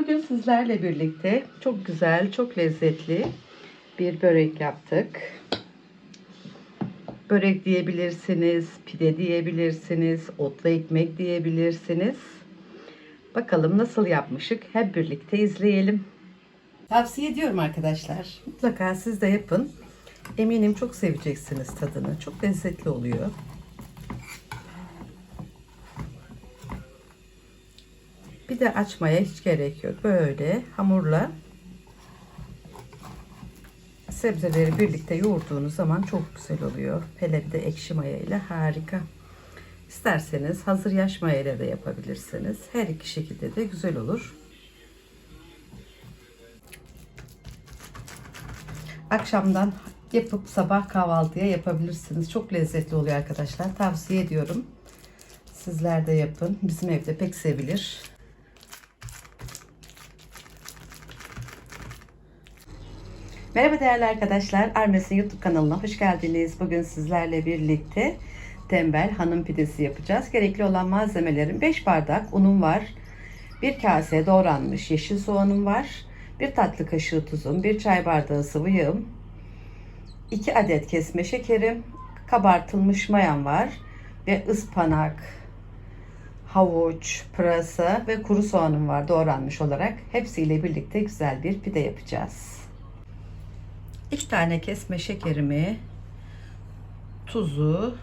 Bugün sizlerle birlikte çok güzel, çok lezzetli bir börek yaptık. Börek diyebilirsiniz, pide diyebilirsiniz, otlu ekmek diyebilirsiniz. Bakalım nasıl yapmışık hep birlikte izleyelim. Tavsiye ediyorum arkadaşlar. Mutlaka siz de yapın. Eminim çok seveceksiniz tadını. Çok lezzetli oluyor. Bir de açmaya hiç gerek yok. Böyle hamurla sebzeleri birlikte yoğurduğunuz zaman çok güzel oluyor. De ekşi maya ile harika. İsterseniz hazır yaş maya ile de yapabilirsiniz. Her iki şekilde de güzel olur. Akşamdan yapıp sabah kahvaltıya yapabilirsiniz. Çok lezzetli oluyor arkadaşlar. Tavsiye ediyorum. Sizler de yapın. Bizim evde pek sevilir. Merhaba değerli arkadaşlar. Armes'in YouTube kanalına hoş geldiniz. Bugün sizlerle birlikte tembel hanım pidesi yapacağız. Gerekli olan malzemelerin 5 bardak unum var. 1 kase doğranmış yeşil soğanım var. 1 tatlı kaşığı tuzum, 1 çay bardağı sıvı yağım, 2 adet kesme şekerim, kabartılmış mayam var ve ıspanak, havuç, pırasa ve kuru soğanım var doğranmış olarak. Hepsiyle birlikte güzel bir pide yapacağız. 2 tane kesme şekerimi, tuzu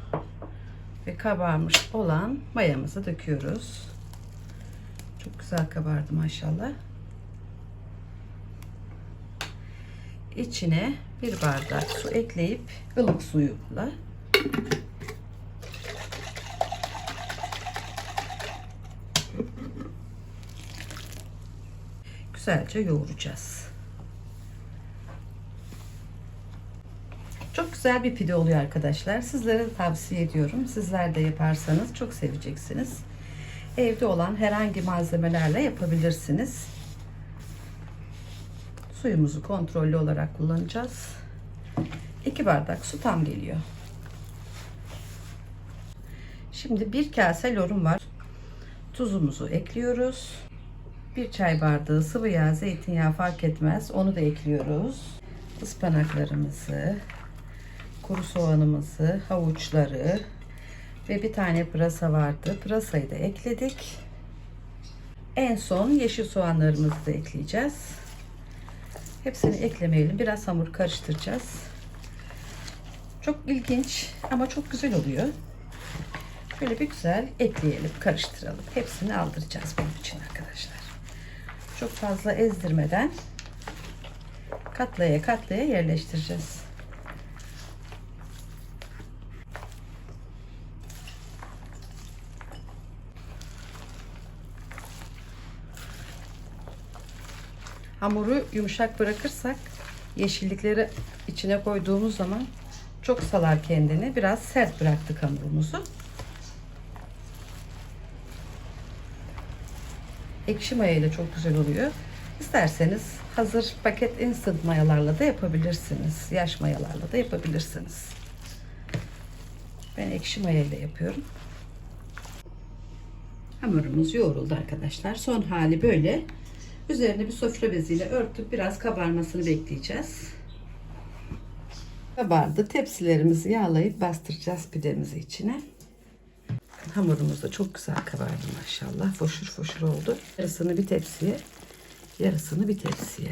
ve kabarmış olan mayamızı döküyoruz. Çok güzel kabardı maşallah. İçine bir bardak su ekleyip ılık suyla güzelce yoğuracağız. Çok güzel bir pide oluyor arkadaşlar. Sizlere tavsiye ediyorum. Sizler de yaparsanız çok seveceksiniz. Evde olan herhangi malzemelerle yapabilirsiniz. Suyumuzu kontrollü olarak kullanacağız. 2 bardak su tam geliyor. Şimdi bir kase lorum var. Tuzumuzu ekliyoruz. Bir çay bardağı sıvı yağ, zeytinyağı fark etmez. Onu da ekliyoruz. Ispanaklarımızı, kuru soğanımızı, havuçları ve bir tane pırasa vardı. Pırasayı da ekledik. En son yeşil soğanlarımızı da ekleyeceğiz. Hepsini eklemeyelim. Biraz hamur karıştıracağız. Çok ilginç ama çok güzel oluyor. Böyle bir güzel ekleyelim, karıştıralım. Hepsini aldıracağız bunun için arkadaşlar. Çok fazla ezdirmeden katlaya katlaya yerleştireceğiz. Hamuru yumuşak bırakırsak yeşillikleri içine koyduğumuz zaman çok salar kendini. Biraz sert bıraktık hamurumuzu. Ekşi maya ile çok güzel oluyor. İsterseniz hazır paket instant mayalarla da yapabilirsiniz. Yaş mayalarla da yapabilirsiniz. Ben ekşi maya ile yapıyorum. Hamurumuz yoğruldu arkadaşlar. Son hali böyle. Üzerine bir sofra beziyle örtüp biraz kabarmasını bekleyeceğiz. Kabardı. Tepsilerimizi yağlayıp bastıracağız pidemizi içine. Hamurumuz da çok güzel kabardı maşallah. Foşur foşur oldu. Yarısını bir tepsiye, yarısını bir tepsiye.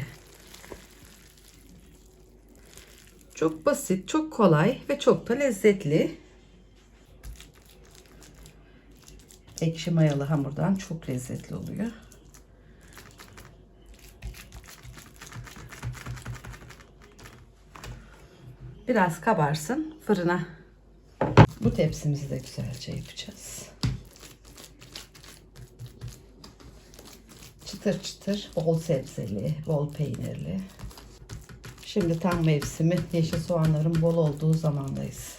Çok basit, çok kolay ve çok da lezzetli. Ekşi mayalı hamurdan çok lezzetli oluyor. Biraz kabarsın fırına. Bu tepsimizi de güzelce yapacağız. Çıtır çıtır, bol sebzeli, bol peynirli. Şimdi tam mevsimi yeşil soğanların bol olduğu zamandayız.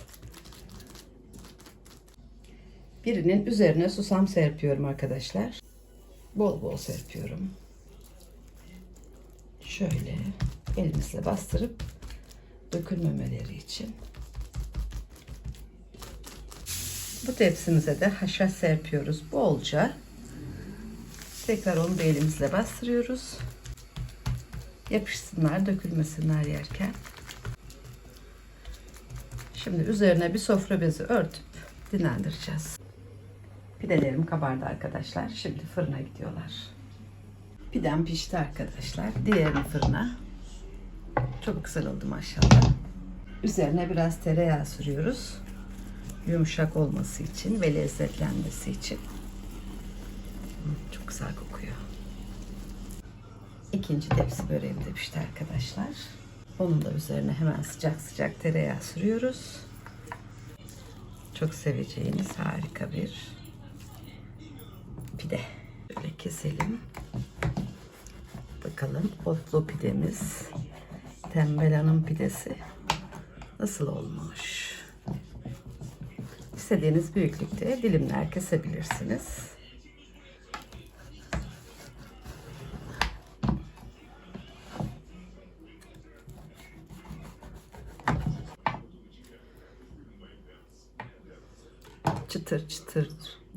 Birinin üzerine susam serpiyorum arkadaşlar. Bol bol serpiyorum. Şöyle elimizle bastırıp dökülmemeleri için. Bu tepsimize de haşhaş serpiyoruz bolca. Tekrar onu da elimizle bastırıyoruz. Yapışsınlar, dökülmesinler yerken. Şimdi üzerine bir sofra bezi örtüp dinlendireceğiz. Pidelerim kabardı arkadaşlar. Şimdi fırına gidiyorlar. Pidem pişti arkadaşlar. Diğerini fırına. Çok güzel oldu maşallah. Üzerine biraz tereyağı sürüyoruz. Yumuşak olması için ve lezzetlenmesi için. Çok güzel kokuyor. İkinci tepsi böreğim de pişti arkadaşlar. Onun da üzerine hemen sıcak sıcak tereyağı sürüyoruz. Çok seveceğiniz harika bir pide. Böyle keselim. Bakalım otlu pidemiz. Tembel Hanım pidesi nasıl olmuş? İstediğiniz büyüklükte dilimler kesebilirsiniz. çıtır çıtır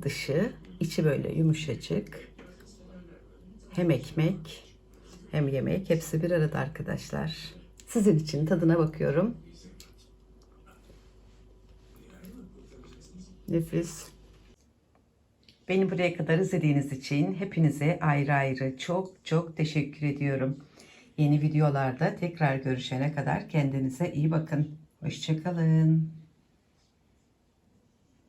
dışı, içi böyle yumuşacık. Hem ekmek hem yemek hepsi bir arada arkadaşlar. Sizin için tadına bakıyorum. Nefis. Beni buraya kadar izlediğiniz için hepinize ayrı ayrı çok çok teşekkür ediyorum. Yeni videolarda tekrar görüşene kadar kendinize iyi bakın. Hoşçakalın.